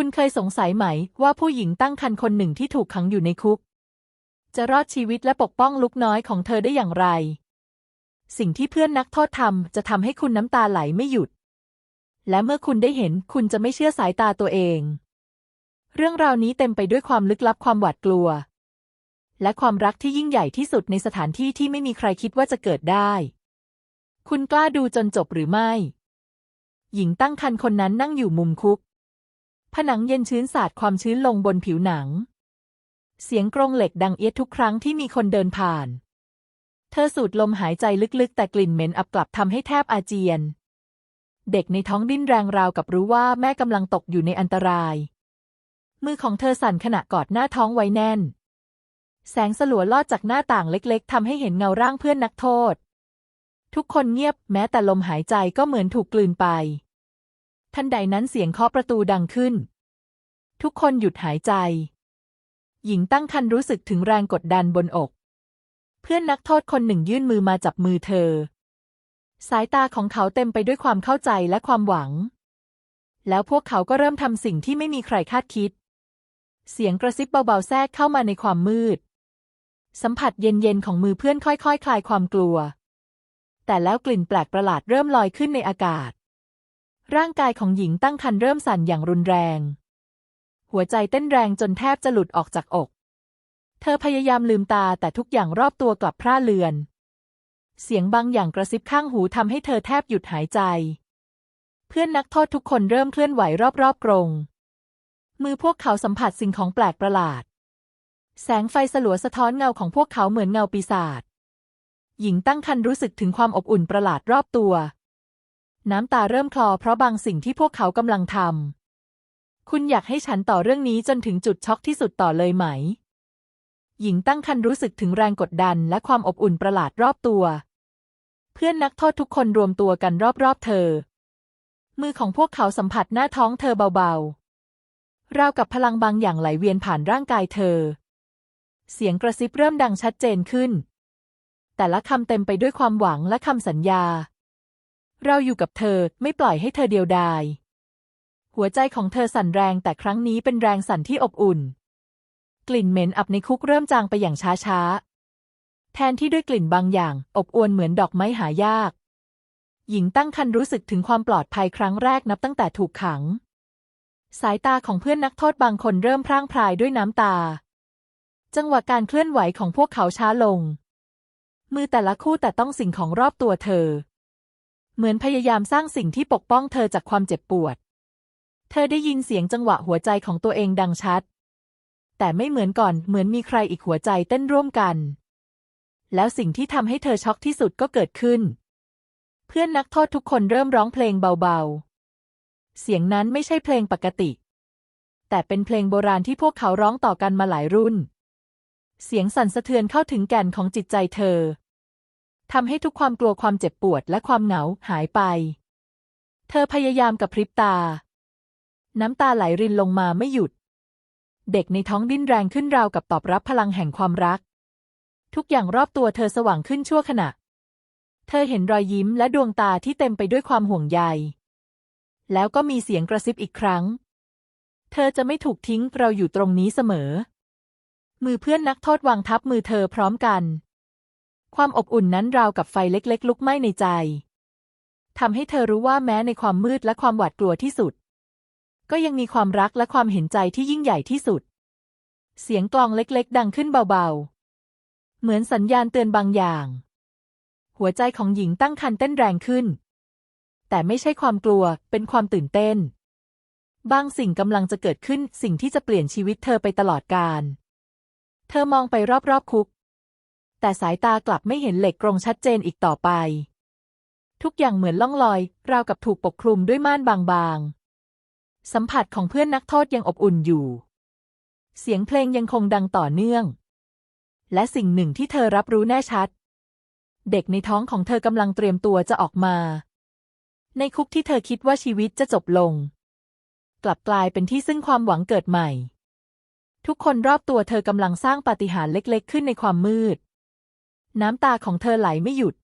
คุณเคยสงสัยไหมว่าผู้หญิงตั้งครรภ์คนหนึ่งที่ถูกขังอยู่ในคุก จะรอดชีวิตและปกป้องลูกน้อยของเธอได้อย่างไร สิ่งที่เพื่อนนักโทษทำจะทำให้คุณน้ำตาไหลไม่หยุด และเมื่อคุณได้เห็นคุณจะไม่เชื่อสายตาตัวเอง เรื่องราวนี้เต็มไปด้วยความลึกลับความหวาดกลัว และความรักที่ยิ่งใหญ่ที่สุดในสถานที่ที่ไม่มีใครคิดว่าจะเกิดได้ คุณกล้าดูจนจบหรือไม่ หญิงตั้งครรภ์คนนั้นนั่งอยู่มุมคุก นังเย็นชื้นสาดความชื้นลงบนผิวหนัง เสียงกรงเหล็กดังเอียดทุกครั้งที่มีคนเดินผ่าน เธอสูดลมหายใจลึกๆ แต่กลิ่นเหม็นอับกลับทำให้แทบอาเจียน เด็กในท้องดิ้นแรงราวกับรู้ว่าแม่กำลังตกอยู่ในอันตราย มือของเธอสั่นขณะกอดหน้าท้องไว้แน่น แสงสลัวลอดจากหน้าต่างเล็ก ๆทำให้เห็นเงาร่างเพื่อนนักโทษ ทุกคนเงียบแม้แต่ลมหายใจก็เหมือนถูกกลืนไป ทันใดนั้นเสียงเคาะประตูดังขึ้น ทุกคนหยุดหายใจ หญิงตั้งครรภ์รู้สึกถึงแรงกดดันบนอก เพื่อนนักโทษคนหนึ่งยื่นมือมาจับมือเธอ สายตาของเขาเต็มไปด้วยความเข้าใจและความหวัง แล้วพวกเขาก็เริ่มทำสิ่งที่ไม่มีใครคาดคิด เสียงกระซิบเบาๆแทรกเข้ามาในความมืด สัมผัสเย็นๆของมือเพื่อนค่อยๆคคลายความกลัว แต่แล้วกลิ่นแปลกประหลาดเริ่มลอยขึ้นในอากาศ ร่างกายของหญิงตั้งครรภ์เริ่มสั่นอย่างรุนแรง หัวใจเต้นแรงจนแทบจะหลุดออกจากอก เธอพยายามลืมตาแต่ทุกอย่างรอบตัวกลับพร่าเลือน เสียงบางอย่างกระซิบข้างหูทำให้เธอแทบหยุดหายใจ เพื่อนนักโทษทุกคนเริ่มเคลื่อนไหวรอบๆกรงมือพวกเขาสัมผัสสิ่งของแปลกประหลาด แสงไฟสลัวสะท้อนเงาของพวกเขาเหมือนเงาปีศาจ หญิงตั้งครรภ์รู้สึกถึงความอบอุ่นประหลาดรอบตัว น้ำตาเริ่มคลอเพราะบางสิ่งที่พวกเขากำลังทำ คุณอยากให้ฉันต่อเรื่องนี้จนถึงจุดช็อกที่สุดต่อเลยไหม หญิงตั้งครรภ์รู้สึกถึงแรงกดดันและความอบอุ่นประหลาดรอบตัว เพื่อนนักโทษทุกคนรวมตัวกันรอบๆเธอ มือของพวกเขาสัมผัสหน้าท้องเธอเบาๆ ราวกับพลังบางอย่างไหลเวียนผ่านร่างกายเธอ เสียงกระซิบเริ่มดังชัดเจนขึ้น แต่ละคำเต็มไปด้วยความหวังและคำสัญญา เราอยู่กับเธอไม่ปล่อยให้เธอเดียวดาย หัวใจของเธอสั่นแรงแต่ครั้งนี้เป็นแรงสั่นที่อบอุ่น กลิ่นเหม็นอับในคุกเริ่มจางไปอย่างช้าๆ แทนที่ด้วยกลิ่นบางอย่าง อบอวลเหมือนดอกไม้หายาก หญิงตั้งครรภ์รู้สึกถึงความปลอดภัยครั้งแรกนับตั้งแต่ถูกขัง สายตาของเพื่อนนักโทษบางคนเริ่มพร่างพรายด้วยน้ำตา จังหวะการเคลื่อนไหวของพวกเขาช้าลง มือแต่ละคู่แต่ต้องสิ่งของรอบตัวเธอ เหมือนพยายามสร้างสิ่งที่ปกป้องเธอจากความเจ็บปวด เธอได้ยินเสียงจังหวะหัวใจของตัวเองดังชัด แต่ไม่เหมือนก่อน เหมือนมีใครอีกหัวใจเต้นร่วมกัน แล้วสิ่งที่ทำให้เธอช็อกที่สุดก็เกิดขึ้น เพื่อนนักโทษทุกคนเริ่มร้องเพลงเบาๆ เสียงนั้นไม่ใช่เพลงปกติ แต่เป็นเพลงโบราณที่พวกเขาร้องต่อกันมาหลายรุ่น เสียงสั่นสะเทือนเข้าถึงแก่นของจิตใจเธอ ทำให้ทุกความกลัวความเจ็บปวดและความเหงาหายไป เธอพยายามกับพริบตา น้ำตาไหลรินลงมาไม่หยุด เด็กในท้องดิ้นแรงขึ้นราวกับตอบรับพลังแห่งความรัก ทุกอย่างรอบตัวเธอสว่างขึ้นชั่วขณะ เธอเห็นรอยยิ้มและดวงตาที่เต็มไปด้วยความห่วงใย แล้วก็มีเสียงกระซิบอีกครั้ง เธอจะไม่ถูกทิ้งเราอยู่ตรงนี้เสมอ มือเพื่อนนักโทษวางทับมือเธอพร้อมกัน ความอบอุ่นนั้นราวกับไฟเล็กๆ ลุกไหม้ในใจทำให้เธอรู้ว่าแม้ในความมืดและความหวาดกลัวที่สุด ก็ยังมีความรักและความเห็นใจที่ยิ่งใหญ่ที่สุด เสียงกลองเล็กๆ ดังขึ้นเบาๆ เหมือนสัญญาณเตือนบางอย่าง หัวใจของหญิงตั้งครรภ์เต้นแรงขึ้น แต่ไม่ใช่ความกลัว เป็นความตื่นเต้น บางสิ่งกำลังจะเกิดขึ้นสิ่งที่จะเปลี่ยนชีวิตเธอไปตลอดกาล เธอมองไปรอบๆคุก แต่สายตากลับไม่เห็นเหล็กกรงชัดเจนอีกต่อไป ทุกอย่างเหมือนล่องลอย ราวกับถูกปกคลุมด้วยม่านบางๆ สัมผัสของเพื่อนนักโทษยังอบอุ่นอยู่ เสียงเพลงยังคงดังต่อเนื่อง และสิ่งหนึ่งที่เธอรับรู้แน่ชัด เด็กในท้องของเธอกำลังเตรียมตัวจะออกมา ในคุกที่เธอคิดว่าชีวิตจะจบลง กลับกลายเป็นที่ซึ่งความหวังเกิดใหม่ทุกคนรอบตัวเธอกำลังสร้างปาฏิหาริย์เล็ก ๆ ขึ้นในความมืด น้ำตาของเธอไหลไม่หยุด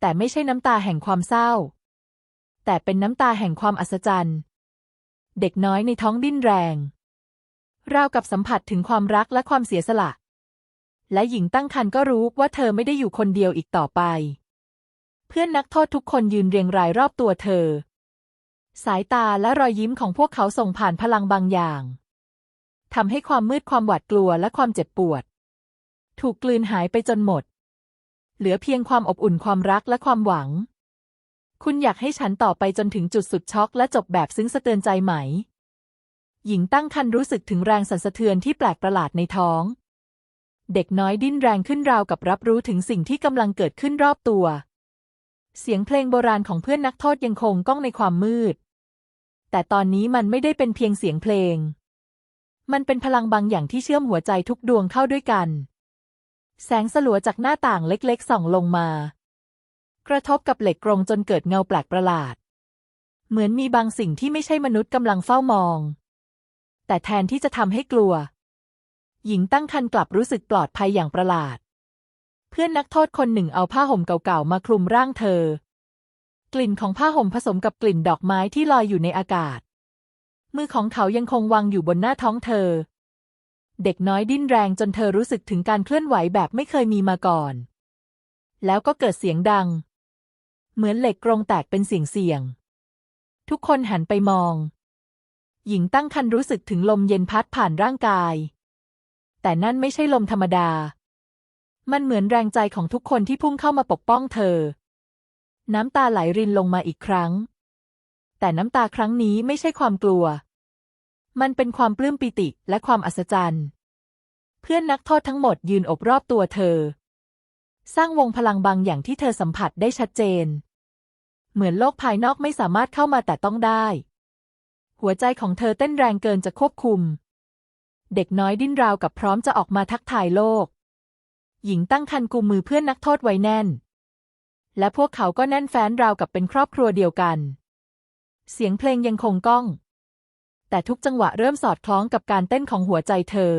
แต่ไม่ใช่น้ำตาแห่งความเศร้า แต่เป็นน้ำตาแห่งความอัศจรรย์ เด็กน้อยในท้องดิ้นแรง ราวกับสัมผัสถึงความรักและความเสียสละ และหญิงตั้งครรภ์ก็รู้ว่าเธอไม่ได้อยู่คนเดียวอีกต่อไป เพื่อนนักโทษทุกคนยืนเรียงรายรอบตัวเธอ สายตาและรอยยิ้มของพวกเขาส่งผ่านพลังบางอย่างทำให้ความมืดความหวาดกลัวและความเจ็บปวด ถูกกลืนหายไปจนหมด เหลือเพียงความอบอุ่นความรักและความหวัง คุณอยากให้ฉันต่อไปจนถึงจุดสุดช็อกและจบแบบซึ้งสะเตือนใจไหม หญิงตั้งครรภ์รู้สึกถึงแรงสั่นสะเทือนที่แปลกประหลาดในท้อง เด็กน้อยดิ้นแรงขึ้นราวกับรับรู้ถึงสิ่งที่กำลังเกิดขึ้นรอบตัว เสียงเพลงโบราณของเพื่อนนักโทษยังคงก้องในความมืด แต่ตอนนี้มันไม่ได้เป็นเพียงเสียงเพลง มันเป็นพลังบางอย่างที่เชื่อมหัวใจทุกดวงเข้าด้วยกัน แสงสลัวจากหน้าต่างเล็กๆส่องลงมา กระทบกับเหล็กกรงจนเกิดเงาแปลกประหลาด เหมือนมีบางสิ่งที่ไม่ใช่มนุษย์กำลังเฝ้ามอง แต่แทนที่จะทำให้กลัว หญิงตั้งครรภ์กลับรู้สึกปลอดภัยอย่างประหลาด เพื่อนนักโทษคนหนึ่งเอาผ้าห่มเก่าๆมาคลุมร่างเธอ กลิ่นของผ้าห่มผสมกับกลิ่นดอกไม้ที่ลอยอยู่ในอากาศ มือของเขายังคงวางอยู่บนหน้าท้องเธอ เด็กน้อยดิ้นแรงจนเธอรู้สึกถึงการเคลื่อนไหวแบบไม่เคยมีมาก่อน แล้วก็เกิดเสียงดัง เหมือนเหล็กกรงแตกเป็นเสียงเสียง ทุกคนหันไปมอง หญิงตั้งครรภ์รู้สึกถึงลมเย็นพัดผ่านร่างกาย แต่นั่นไม่ใช่ลมธรรมดา มันเหมือนแรงใจของทุกคนที่พุ่งเข้ามาปกป้องเธอ น้ำตาไหลรินลงมาอีกครั้ง แต่น้ำตาครั้งนี้ไม่ใช่ความกลัว มันเป็นความปลื้มปิติและความอัศจรรย์ เพื่อนนักโทษทั้งหมดยืนอบรอบตัวเธอ สร้างวงพลังบางอย่างที่เธอสัมผัสได้ชัดเจน เหมือนโลกภายนอกไม่สามารถเข้ามาแต่ต้องได้ หัวใจของเธอเต้นแรงเกินจะควบคุม เด็กน้อยดิ้นราวกับพร้อมจะออกมาทักทายโลก หญิงตั้งครรภ์กุมมือเพื่อนนักโทษไว้แน่น และพวกเขาก็แน่นแฟ้นราวกับเป็นครอบครัวเดียวกัน เสียงเพลงยังคงก้อง แต่ทุกจังหวะเริ่มสอดคล้องกับการเต้นของหัวใจเธอ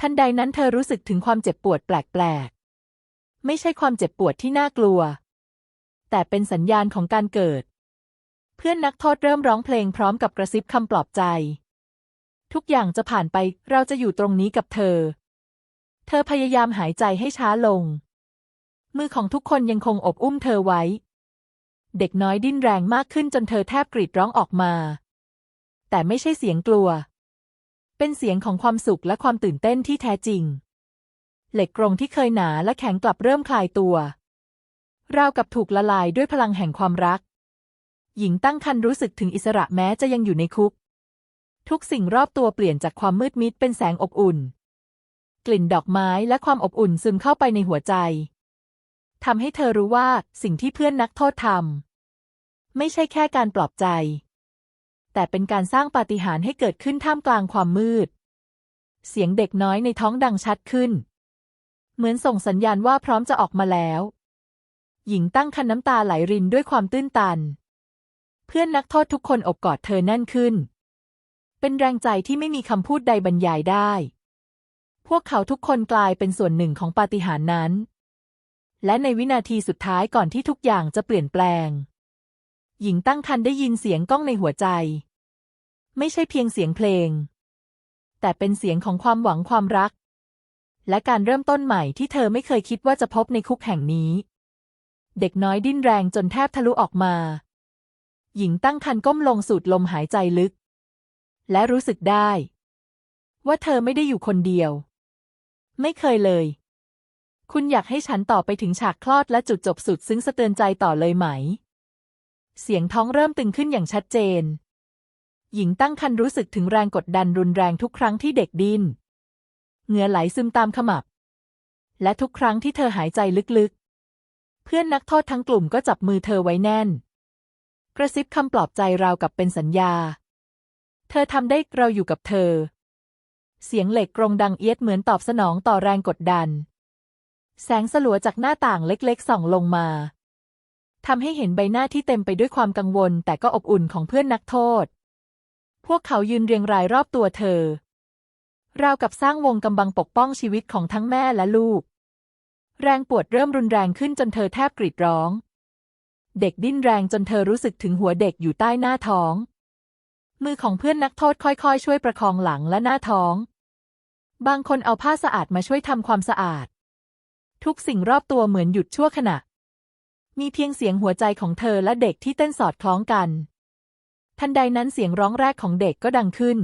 ทันใดนั้นเธอรู้สึกถึงความเจ็บปวดแปลกๆ ไม่ใช่ความเจ็บปวดที่น่ากลัว แต่เป็นสัญญาณของการเกิด เพื่อนนักโทษเริ่มร้องเพลงพร้อมกับกระซิบคำปลอบใจ ทุกอย่างจะผ่านไปเราจะอยู่ตรงนี้กับเธอ เธอพยายามหายใจให้ช้าลง มือของทุกคนยังคงอบอุ้มเธอไว้ เด็กน้อยดิ้นแรงมากขึ้นจนเธอแทบกรีดร้องออกมา แต่ไม่ใช่เสียงกลัว เป็นเสียงของความสุขและความตื่นเต้นที่แท้จริง เหล็กกรงที่เคยหนาและแข็งกลับเริ่มคลายตัว ราวกับถูกละลายด้วยพลังแห่งความรัก หญิงตั้งครรภ์รู้สึกถึงอิสระแม้จะยังอยู่ในคุก ทุกสิ่งรอบตัวเปลี่ยนจากความมืดมิดเป็นแสงอบอุ่น กลิ่นดอกไม้และความอบอุ่นซึมเข้าไปในหัวใจทำให้เธอรู้ว่าสิ่งที่เพื่อนนักโทษทำไม่ใช่แค่การปลอบใจ แต่เป็นการสร้างปาฏิหาริย์ให้เกิดขึ้นท่ามกลางความมืด เสียงเด็กน้อยในท้องดังชัดขึ้น เหมือนส่งสัญญาณว่าพร้อมจะออกมาแล้ว หญิงตั้งคันน้ำตาไหลรินด้วยความตื้นตัน เพื่อนนักโทษทุกคนอบกอดเธอแน่นขึ้น เป็นแรงใจที่ไม่มีคำพูดใดบรรยายได้ พวกเขาทุกคนกลายเป็นส่วนหนึ่งของปาฏิหาริย์นั้น และในวินาทีสุดท้ายก่อนที่ทุกอย่างจะเปลี่ยนแปลง หญิงตั้งคันได้ยินเสียงก้องในหัวใจ ไม่ใช่เพียงเสียงเพลง แต่เป็นเสียงของความหวังความรัก และการเริ่มต้นใหม่ที่เธอไม่เคยคิดว่าจะพบในคุกแห่งนี้ เด็กน้อยดิ้นแรงจนแทบทะลุออกมา หญิงตั้งคันก้มลงสูดลมหายใจลึก และรู้สึกได้ ว่าเธอไม่ได้อยู่คนเดียว ไม่เคยเลย คุณอยากให้ฉันต่อไปถึงฉากคลอดและจุดจบสุดซึ้งสะเตือนใจต่อเลยไหม เสียงท้องเริ่มตึงขึ้นอย่างชัดเจน หญิงตั้งครรภ์รู้สึกถึงแรงกดดันรุนแรงทุกครั้งที่เด็กดิ้น เหงื่อไหลซึมตามขมับ และทุกครั้งที่เธอหายใจลึกๆ เพื่อนนักโทษทั้งกลุ่มก็จับมือเธอไว้แน่น กระซิบคำปลอบใจราวกับเป็นสัญญา เธอทำได้เราอยู่กับเธอ เสียงเหล็กกรงดังเอียดเหมือนตอบสนองต่อแรงกดดัน แสงสลัวจากหน้าต่างเล็กๆส่องลงมา ทำให้เห็นใบหน้าที่เต็มไปด้วยความกังวล แต่ก็อบอุ่นของเพื่อนนักโทษ พวกเขายืนเรียงรายรอบตัวเธอ ราวกับสร้างวงกำบังปกป้องชีวิตของทั้งแม่และลูก แรงปวดเริ่มรุนแรงขึ้นจนเธอแทบกรีดร้อง เด็กดิ้นแรงจนเธอรู้สึกถึงหัวเด็กอยู่ใต้หน้าท้อง มือของเพื่อนนักโทษค่อยๆ ช่วยประคองหลังและหน้าท้อง บางคนเอาผ้าสะอาดมาช่วยทำความสะอาด ทุกสิ่งรอบตัวเหมือนหยุดชั่วขณะ มีเพียงเสียงหัวใจของเธอและเด็กที่เต้นสอดคล้องกัน ทันใดนั้นเสียงร้องแรกของเด็กก็ดังขึ้น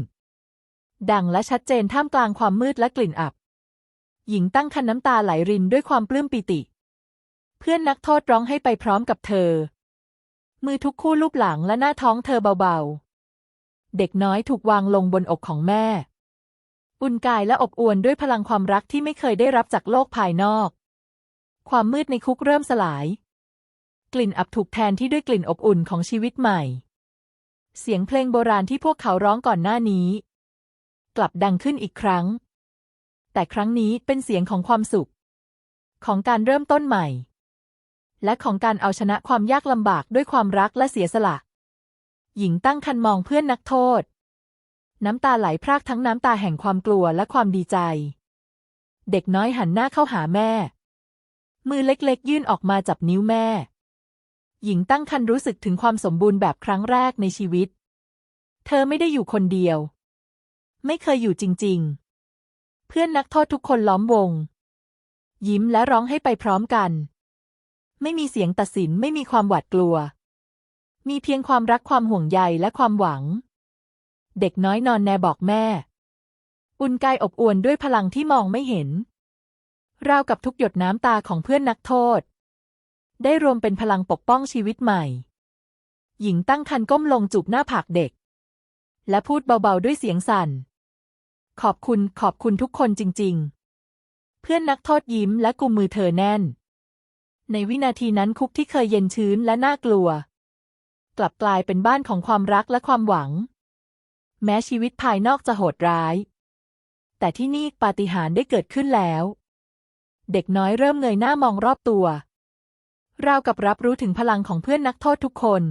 ดังและชัดเจนท่ามกลางความมืดและกลิ่นอับ หญิงตั้งคันน้ำตาไหลรินด้วยความปลื้มปิติ เพื่อนนักโทษร้องให้ไปพร้อมกับเธอ มือทุกคู่ลูบหลังและหน้าท้องเธอเบาๆ เด็กน้อยถูกวางลงบนอกของแม่ อุ่นกายและอบอวลด้วยพลังความรักที่ไม่เคยได้รับจากโลกภายนอก ความมืดในคุกเริ่มสลาย กลิ่นอับถูกแทนที่ด้วยกลิ่นอบอุ่นของชีวิตใหม่ เสียงเพลงโบราณที่พวกเขาร้องก่อนหน้านี้ กลับดังขึ้นอีกครั้ง แต่ครั้งนี้เป็นเสียงของความสุข ของการเริ่มต้นใหม่ และของการเอาชนะความยากลำบากด้วยความรักและเสียสละ หญิงตั้งคันมองเพื่อนนักโทษ น้ำตาไหลพรากทั้งน้ำตาแห่งความกลัวและความดีใจ เด็กน้อยหันหน้าเข้าหาแม่ มือเล็กๆ ยื่นออกมาจับนิ้วแม่ หญิงตั้งคันรู้สึกถึงความสมบูรณ์แบบครั้งแรกในชีวิต เธอไม่ได้อยู่คนเดียว ไม่เคยอยู่จริง ๆ เพื่อนนักโทษทุกคนล้อมวง ยิ้มและร้องให้ไปพร้อมกัน ไม่มีเสียงตัดสินไม่มีความหวาดกลัว มีเพียงความรักความห่วงใยและความหวัง เด็กน้อยนอนแนบอกแม่ อุ่นกายอบอวลด้วยพลังที่มองไม่เห็นราวกับทุกหยดน้ำตาของเพื่อนนักโทษ ได้รวมเป็นพลังปกป้องชีวิตใหม่ หญิงตั้งคันก้มลงจูบหน้าผากเด็ก และพูดเบาๆด้วยเสียงสั่น ขอบคุณขอบคุณทุกคนจริง ๆ เพื่อนนักโทษยิ้มและกุมมือเธอแน่น ในวินาทีนั้นคุกที่เคยเย็นชื้นและน่ากลัว กลับกลายเป็นบ้านของความรักและความหวัง แม้ชีวิตภายนอกจะโหดร้าย แต่ที่นี่ปาฏิหาริย์ได้เกิดขึ้นแล้ว เด็กน้อยเริ่มเงยหน้ามองรอบตัว ราวกับรับรู้ถึงพลังของเพื่อนนักโทษทุกคน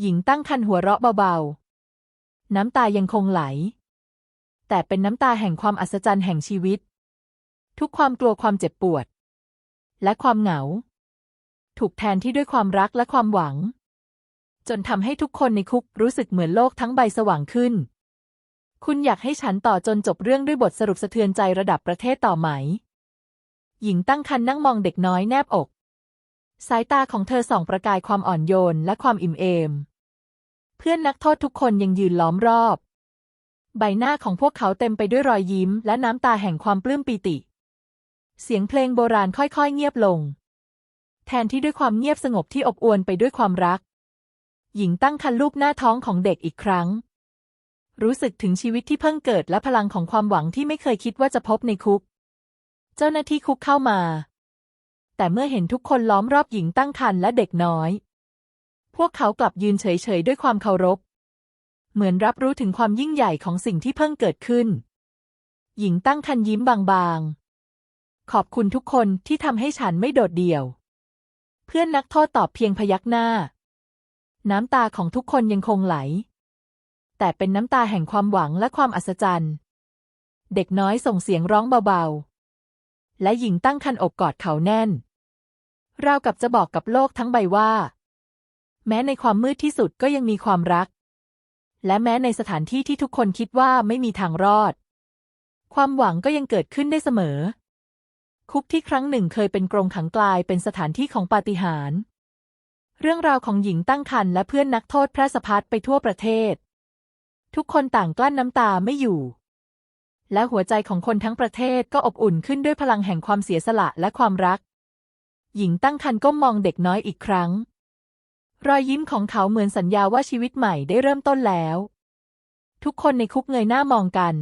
หญิงตั้งคันหัวเราะเบาๆ น้ำตายังคงไหล แต่เป็นน้ำตาแห่งความอัศจรรย์แห่งชีวิต ทุกความกลัวความเจ็บปวด และความเหงา ถูกแทนที่ด้วยความรักและความหวัง จนทำให้ทุกคนในคุกรู้สึกเหมือนโลกทั้งใบสว่างขึ้น คุณอยากให้ฉันต่อจนจบเรื่องด้วยบทสรุปสะเทือนใจระดับประเทศต่อไหม หญิงตั้งคันนั่งมองเด็กน้อยแนบอก สายตาของเธอส่องประกายความอ่อนโยนและความอิ่มเอม เพื่อนนักโทษทุกคนยังยืนล้อมรอบ ใบหน้าของพวกเขาเต็มไปด้วยรอยยิ้ม และน้ำตาแห่งความปลื้มปีติ เสียงเพลงโบราณค่อยๆ เงียบลง แทนที่ด้วยความเงียบสงบที่อบอวลไปด้วยความรัก หญิงตั้งคันลูบหน้าท้องของเด็กอีกครั้ง รู้สึกถึงชีวิตที่เพิ่งเกิดและพลังของความหวังที่ไม่เคยคิดว่าจะพบในคุก เจ้าหน้าที่คุกเข้ามา แต่เมื่อเห็นทุกคนล้อมรอบหญิงตั้งครรภ์และเด็กน้อย พวกเขากลับยืนเฉยๆด้วยความเคารพ เหมือนรับรู้ถึงความยิ่งใหญ่ของสิ่งที่เพิ่งเกิดขึ้น หญิงตั้งครรภ์ยิ้มบางๆ ขอบคุณทุกคนที่ทำให้ฉันไม่โดดเดี่ยว เพื่อนนักโทษตอบเพียงพยักหน้า น้ำตาของทุกคนยังคงไหล แต่เป็นน้ำตาแห่งความหวังและความอัศจรรย์ เด็กน้อยส่งเสียงร้องเบาๆ และหญิงตั้งคันอกกอดเขาแน่น ราวกับจะบอกกับโลกทั้งใบว่า แม้ในความมืดที่สุดก็ยังมีความรัก และแม้ในสถานที่ที่ทุกคนคิดว่าไม่มีทางรอด ความหวังก็ยังเกิดขึ้นได้เสมอ คุกที่ครั้งหนึ่งเคยเป็นกรงขังกลายเป็นสถานที่ของปาฏิหาริย์เรื่องราวของหญิงตั้งครรภ์และเพื่อนนักโทษแพร่สะพัดไปทั่วประเทศ ทุกคนต่างกลั้นน้ำตาไม่อยู่ และหัวใจของคนทั้งประเทศก็อบอุ่นขึ้นด้วยพลังแห่งความเสียสละและความรัก หญิงตั้งครรภ์ก้มมองเด็กน้อยอีกครั้ง รอยยิ้มของเขาเหมือนสัญญาว่าชีวิตใหม่ได้เริ่มต้นแล้ว ทุกคนในคุกเงยหน้ามองกัน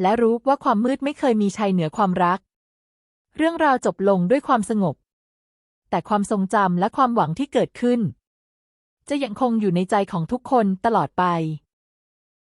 และรู้ว่าความมืดไม่เคยมีชัยเหนือความรัก เรื่องราวจบลงด้วยความสงบ แต่ความทรงจำและความหวังที่เกิดขึ้น จะยังคงอยู่ในใจของทุกคนตลอดไป